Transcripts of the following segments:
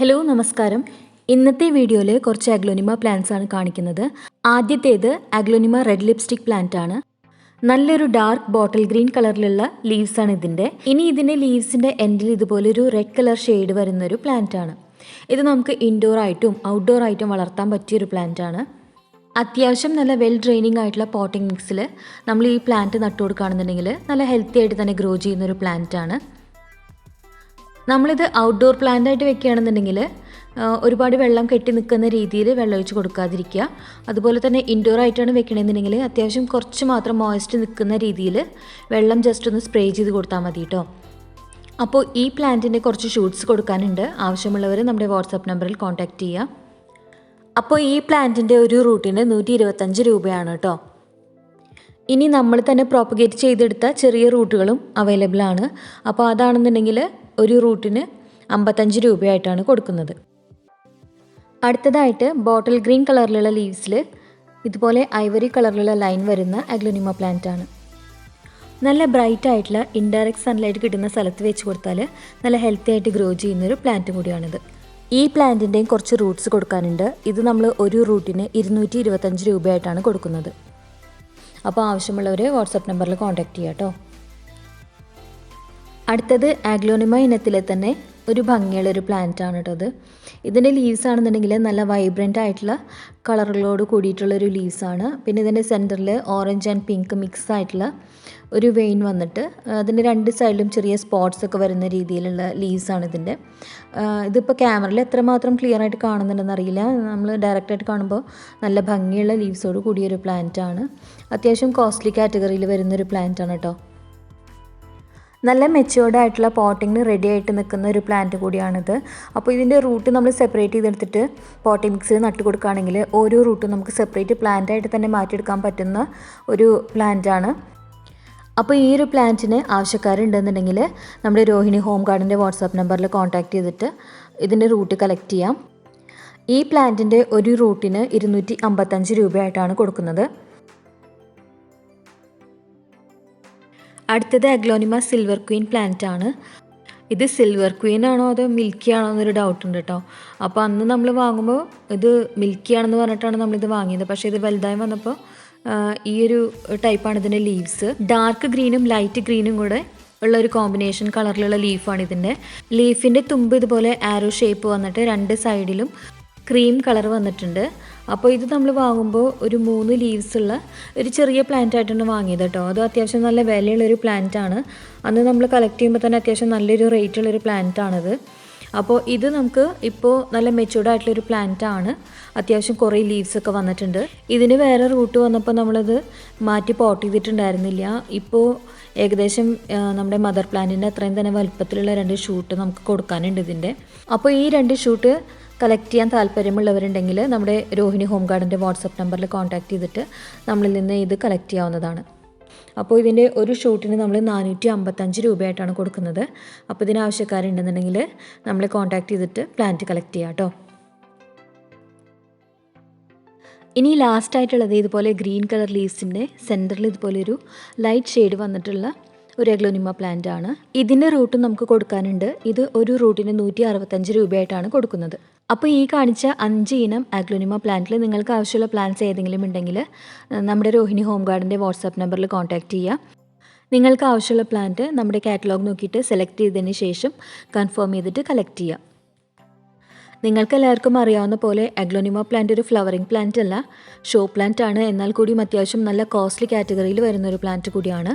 Hello നമസ്കാരം. ഇന്നത്തെ വീഡിയോയിൽ കുറച്ച് അഗ്ലോനിമ പ്ലാന്റ്സ് ആണ് കാണിക്കുന്നത്. ആദ്യത്തേത് അഗ്ലോനിമ റെഡ് ലിപ്സ്റ്റിക് പ്ലാന്റ് ആണ്. നല്ലൊരു ഡാർക്ക് ബോട്ടിൽ ഗ്രീൻ കളറിലുള്ള ലീവ്സ് ആണ് ഇതിന്റെ ഇനി ഇതിന്റെ ലീവ്സിന്റെ എൻഡിൽ ഇതുപോലെ ഒരു റെഡ് കളർ ഷെയ്ഡ് വരുന്നൊരു പ്ലാന്റ് ആണ്. ഇത് നമുക്ക് ഇൻഡോർ ആയിട്ടും ഔട്ട്ഡോർ ആയിട്ടും വളർത്താൻ പറ്റിയൊരു പ്ലാന്റ് ആണ്. അത്യാവശ്യം നല്ല വെൽ ഡ്രെയിനിങ് ആയിട്ടുള്ള പോട്ടിംഗ് മിക്സിൽ നമ്മൾ ഈ പ്ലാന്റ് നട്ടു കൊടുക്കുകയാണെന്നുണ്ടെങ്കിൽ നല്ല ഹെൽത്തി ആയിട്ട് തന്നെ ഗ്രോ ചെയ്യുന്നൊരു പ്ലാന്റ് ആണ്. നമ്മളിത് ഔട്ട്ഡോർ പ്ലാന്റ് ആയിട്ട് വെക്കുകയാണെന്നുണ്ടെങ്കിൽ ഒരുപാട് വെള്ളം കെട്ടി നിൽക്കുന്ന രീതിയിൽ വെള്ളം ഒഴിച്ച് കൊടുക്കാതിരിക്കുക. അതുപോലെ തന്നെ ഇൻഡോർ ആയിട്ടാണ് വെക്കണമെന്നുണ്ടെങ്കിൽ അത്യാവശ്യം കുറച്ച് മാത്രം മോയ്സ്റ്റ് നിൽക്കുന്ന രീതിയിൽ വെള്ളം ജസ്റ്റ് ഒന്ന് സ്പ്രേ ചെയ്ത് കൊടുത്താൽ മതി കേട്ടോ അപ്പോൾ ഈ പ്ലാന്റിന്റെ കുറച്ച് ഷൂട്ട്സ് കൊടുക്കാനുണ്ട്. ആവശ്യമുള്ളവർ നമ്മുടെ വാട്സാപ്പ് നമ്പറിൽ കോൺടാക്റ്റ് ചെയ്യുക. അപ്പോൾ ഈ പ്ലാന്റിന്റെ ഒരു റൂട്ടിന് നൂറ്റി ഇരുപത്തഞ്ച് രൂപയാണ് കേട്ടോ ഇനി നമ്മൾ തന്നെ പ്രോപ്പഗേറ്റ് ചെയ്തെടുത്ത ചെറിയ റൂട്ടുകളും അവൈലബിൾ ആണ്. അപ്പോൾ അതാണെന്നുണ്ടെങ്കിൽ ഒരു റൂട്ടിന് അമ്പത്തഞ്ച് രൂപയായിട്ടാണ് കൊടുക്കുന്നത്. അടുത്തതായിട്ട് ബോട്ടിൽ ഗ്രീൻ കളറിലുള്ള ലീവ്സിൽ ഇതുപോലെ ഐവറി കളറിലുള്ള ലൈൻ വരുന്ന അഗ്ലോനിമ പ്ലാന്റ് ആണ്. നല്ല ബ്രൈറ്റ് ആയിട്ടുള്ള ഇൻഡയറക്റ്റ് സൺലൈറ്റ് കിട്ടുന്ന സ്ഥലത്ത് വെച്ച് കൊടുത്താൽ നല്ല ഹെൽത്തി ആയിട്ട് ഗ്രോ ചെയ്യുന്നൊരു പ്ലാന്റ് കൂടിയാണിത്. ഈ പ്ലാന്റിന്റെയും കുറച്ച് റൂട്ട്സ് കൊടുക്കാനുണ്ട്. ഇത് നമ്മൾ ഒരു റൂട്ടിന് ഇരുന്നൂറ്റി ഇരുപത്തഞ്ച് രൂപയായിട്ടാണ് കൊടുക്കുന്നത്. അപ്പോൾ ആവശ്യമുള്ളവർ വാട്സപ്പ് നമ്പറിൽ കോൺടാക്റ്റ് ചെയ്യാം കേട്ടോ അടുത്തത് ആഗ്ലോണിമ ഇനത്തിലെ തന്നെ ഒരു ഭംഗിയുള്ള ഒരു പ്ലാന്റ് ആണ് കേട്ടോ അത്. ഇതിന്റെ ലീവ്സ് ആണെന്നുണ്ടെങ്കിൽ നല്ല വൈബ്രന്റ് ആയിട്ടുള്ള കളറുകളോട് കൂടിയിട്ടുള്ള ഒരു ലീവ്സ് ആണ്. പിന്നെ ഇതിന്റെ സെന്ററിൽ ഓറഞ്ച് ആൻഡ് പിങ്ക് മിക്സ് ആയിട്ടുള്ള ഒരു വെയിൻ വന്നിട്ട് അതിന്റെ രണ്ട് സൈഡിലും ചെറിയ സ്പോട്ട്സ് ഒക്കെ വരുന്ന രീതിയിലുള്ള ലീവ്സ് ആണ് ഇതിന്റെ ഇതിപ്പോൾ ക്യാമറയിൽ എത്രമാത്രം ക്ലിയർ ആയിട്ട് കാണുന്നുണ്ടെന്ന് അറിയില്ല. നമ്മൾ ഡയറക്റ്റായിട്ട് കാണുമ്പോൾ നല്ല ഭംഗിയുള്ള ലീവ്സോട് കൂടിയൊരു പ്ലാന്റ് ആണ്. അത്യാവശ്യം കോസ്റ്റ്ലി കാറ്റഗറിയിൽ വരുന്നൊരു പ്ലാന്റ് ആണ് കേട്ടോ നല്ല മെച്ചുവേർഡ് ആയിട്ടുള്ള പോട്ടിങ്ങിന് റെഡി ആയിട്ട് നിൽക്കുന്ന ഒരു പ്ലാന്റ് കൂടിയാണിത്. അപ്പോൾ ഇതിന്റെ റൂട്ട് നമ്മൾ സെപ്പറേറ്റ് ചെയ്തെടുത്തിട്ട് പോട്ടിംഗ് മിക്സിൽ നട്ട് കൊടുക്കുകയാണെങ്കിൽ ഓരോ റൂട്ടും നമുക്ക് സെപ്പറേറ്റ് പ്ലാന്റ് ആയിട്ട് തന്നെ മാറ്റിയെടുക്കാൻ പറ്റുന്ന ഒരു പ്ലാന്റാണ് അപ്പോൾ ഈ ഒരു പ്ലാന്റിന് ആവശ്യക്കാരുണ്ടെന്നുണ്ടെങ്കിൽ നമ്മുടെ രോഹിണി ഹോം ഗാർഡിന്റെ വാട്സാപ്പ് നമ്പറിൽ കോൺടാക്ട് ചെയ്തിട്ട് ഇതിന്റെ റൂട്ട് കളക്ട് ചെയ്യാം. ഈ പ്ലാന്റിന്റെ ഒരു റൂട്ടിന് ഇരുന്നൂറ്റി അമ്പത്തഞ്ച് രൂപയായിട്ടാണ് കൊടുക്കുന്നത്. അടുത്തത് അഗ്ലോണിമ സിൽവർ ക്വീൻ പ്ലാന്റ് ആണ്. ഇത് സിൽവർ ക്വീൻ ആണോ അതോ മിൽക്കി ആണോ എന്നൊരു ഡൗട്ട് ഉണ്ട് കേട്ടോ അപ്പോൾ അന്ന് നമ്മൾ വാങ്ങുമ്പോൾ ഇത് മിൽക്കി ആണെന്ന് പറഞ്ഞിട്ടാണ് നമ്മളിത് വാങ്ങിയത്. പക്ഷേ ഇത് വലുതായി വന്നപ്പോൾ ഈ ഒരു ടൈപ്പാണ് ഇതിന്റെ ലീവ്സ് ഡാർക്ക് ഗ്രീനും ലൈറ്റ് ഗ്രീനും കൂടെ ഉള്ള ഒരു കോമ്പിനേഷൻ കളറിലുള്ള ലീഫാണ് ഇതിന്റെ ലീഫിന്റെ തുമ്പ് ഇതുപോലെ ആരോ ഷേപ്പ് വന്നിട്ട് രണ്ട് സൈഡിലും ക്രീം കളർ വന്നിട്ടുണ്ട്. അപ്പോൾ ഇത് നമ്മൾ വാങ്ങുമ്പോൾ ഒരു മൂന്ന് ലീവ്സ് ഉള്ള ഒരു ചെറിയ പ്ലാന്റ് ആയിട്ടാണ് വാങ്ങിയത് കേട്ടോ. അത് അത്യാവശ്യം നല്ല വിലയുള്ളൊരു പ്ലാന്റ് ആണ്. അന്ന് നമ്മൾ കളക്ട് ചെയ്യുമ്പോൾ തന്നെ അത്യാവശ്യം നല്ലൊരു റേറ്റ് ഉള്ളൊരു പ്ലാന്റ് ആണിത്. അപ്പോൾ ഇത് നമുക്ക് ഇപ്പോൾ നല്ല മെച്ചൂർഡ് ആയിട്ടുള്ളൊരു പ്ലാന്റ് ആണ്. അത്യാവശ്യം കുറേ ലീവ്സ് ഒക്കെ വന്നിട്ടുണ്ട്. ഇതിന് വേറെ റൂട്ട് വന്നപ്പോൾ നമ്മളത് മാറ്റി പോട്ട് ചെയ്തിട്ടുണ്ടായിരുന്നില്ല. ഇപ്പോൾ ഏകദേശം നമ്മുടെ മദർ പ്ലാന്റിന്റെ അത്രയും തന്നെ വലുപ്പത്തിലുള്ള രണ്ട് ഷൂട്ട് നമുക്ക് കൊടുക്കാനുണ്ട് ഇതിന്റെ. അപ്പോൾ ഈ രണ്ട് ഷൂട്ട് കളക്ട് ചെയ്യാൻ താല്പര്യമുള്ളവരുണ്ടെങ്കിൽ നമ്മുടെ രോഹിണി ഹോം ഗാർഡിന്റെ വാട്സപ്പ് നമ്പറിൽ കോൺടാക്ട് ചെയ്തിട്ട് നമ്മളിൽ നിന്ന് ഇത് കളക്ട് ചെയ്യാവുന്നതാണ്. അപ്പോൾ ഇതിന്റെ ഒരു ഷൂട്ടിന് നമ്മൾ നാനൂറ്റി അമ്പത്തഞ്ച് രൂപയായിട്ടാണ് കൊടുക്കുന്നത്. അപ്പോൾ ഇതിന് ആവശ്യക്കാരുണ്ടെന്നുണ്ടെങ്കിൽ നമ്മൾ കോൺടാക്ട് ചെയ്തിട്ട് പ്ലാന്റ് കളക്ട് ചെയ്യാം കേട്ടോ ഇനി ലാസ്റ്റ് ആയിട്ടുള്ളത് ഇതുപോലെ ഗ്രീൻ കളർ ലീവ്സിന്റെ സെന്ററിൽ ഇതുപോലെ ഒരു ലൈറ്റ് ഷെയ്ഡ് വന്നിട്ടുള്ള ഒരു എഗ്ലോനിമ പ്ലാന്റ് ആണ്. ഇതിന്റെ റൂട്ട് നമുക്ക് കൊടുക്കാനുണ്ട്. ഇത് ഒരു റൂട്ടിന് നൂറ്റി അറുപത്തഞ്ച് രൂപയായിട്ടാണ് കൊടുക്കുന്നത്. അപ്പോൾ ഈ കാണിച്ച അഞ്ച് ഇനം അഗ്ലോനിമ പ്ലാന്റിൽ നിങ്ങൾക്ക് ആവശ്യമുള്ള പ്ലാന്റ്സ് ഏതെങ്കിലും ഉണ്ടെങ്കിൽ നമ്മുടെ രോഹിണി ഹോം ഗാർഡിന്റെ വാട്സാപ്പ് നമ്പറിൽ കോൺടാക്റ്റ് ചെയ്യുക. നിങ്ങൾക്ക് ആവശ്യമുള്ള പ്ലാന്റ് നമ്മുടെ കാറ്റലോഗ് നോക്കിയിട്ട് സെലക്ട് ചെയ്തതിന് ശേഷം കൺഫേം ചെയ്തിട്ട് കളക്ട് ചെയ്യുക. നിങ്ങൾക്ക് എല്ലാവർക്കും അറിയാവുന്ന പോലെ അഗ്ലോനിമ പ്ലാന്റ് ഒരു ഫ്ലവറിംഗ് പ്ലാന്റ് അല്ല. ഷോ പ്ലാന്റ് ആണ്. എന്നാൽ കൂടിയും അത്യാവശ്യം നല്ല കോസ്റ്റ്ലി കാറ്റഗറിയിൽ വരുന്ന ഒരു പ്ലാന്റ് കൂടിയാണ്.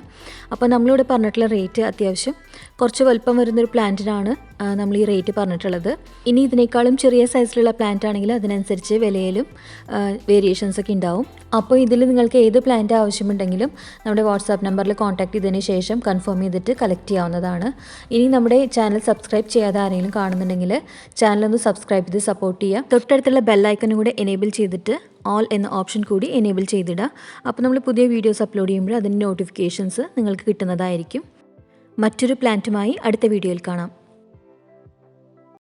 അപ്പോൾ നമ്മളിവിടെ പറഞ്ഞിട്ടുള്ള റേറ്റ് അത്യാവശ്യം കുറച്ച് വലുപ്പം വരുന്നൊരു പ്ലാന്റിനാണ് നമ്മൾ ഈ റേറ്റ് പറഞ്ഞിട്ടുള്ളത്. ഇനി ഇതിനേക്കാളും ചെറിയ സൈസിലുള്ള പ്ലാന്റ് ആണെങ്കിൽ അതിനനുസരിച്ച് വിലയിലും വേരിയേഷൻസ് ഒക്കെ ഉണ്ടാവും. അപ്പോൾ ഇതിൽ നിങ്ങൾക്ക് ഏത് പ്ലാന്റ് ആവശ്യമുണ്ടെങ്കിലും നമ്മുടെ വാട്സാപ്പ് നമ്പറിൽ കോൺടാക്ട് ചെയ്തതിന് ശേഷം കൺഫേം ചെയ്തിട്ട് കളക്ട് ചെയ്യാവുന്നതാണ്. ഇനി നമ്മുടെ ചാനൽ സബ്സ്ക്രൈബ് ചെയ്യാതെ ആരെങ്കിലും കാണുന്നുണ്ടെങ്കിൽ ചാനൽ ഒന്ന് സബ്സ്ക്രൈബ് ചെയ്ത് സപ്പോർട്ട് ചെയ്യുക. തൊട്ടടുത്തുള്ള ബെല്ലൈക്കനും കൂടെ എനേബിൾ ചെയ്തിട്ട് ഓൾ എന്ന ഓപ്ഷൻ കൂടി എനേബിൾ ചെയ്തിടുക അപ്പോൾ നമ്മൾ പുതിയ വീഡിയോസ് അപ്ലോഡ് ചെയ്യുമ്പോൾ അതിന്റെ നോട്ടിഫിക്കേഷൻസ് നിങ്ങൾക്ക് കിട്ടുന്നതായിരിക്കും. മറ്റൊരു പ്ലാന്റുമായി അടുത്ത വീഡിയോയിൽ കാണാം.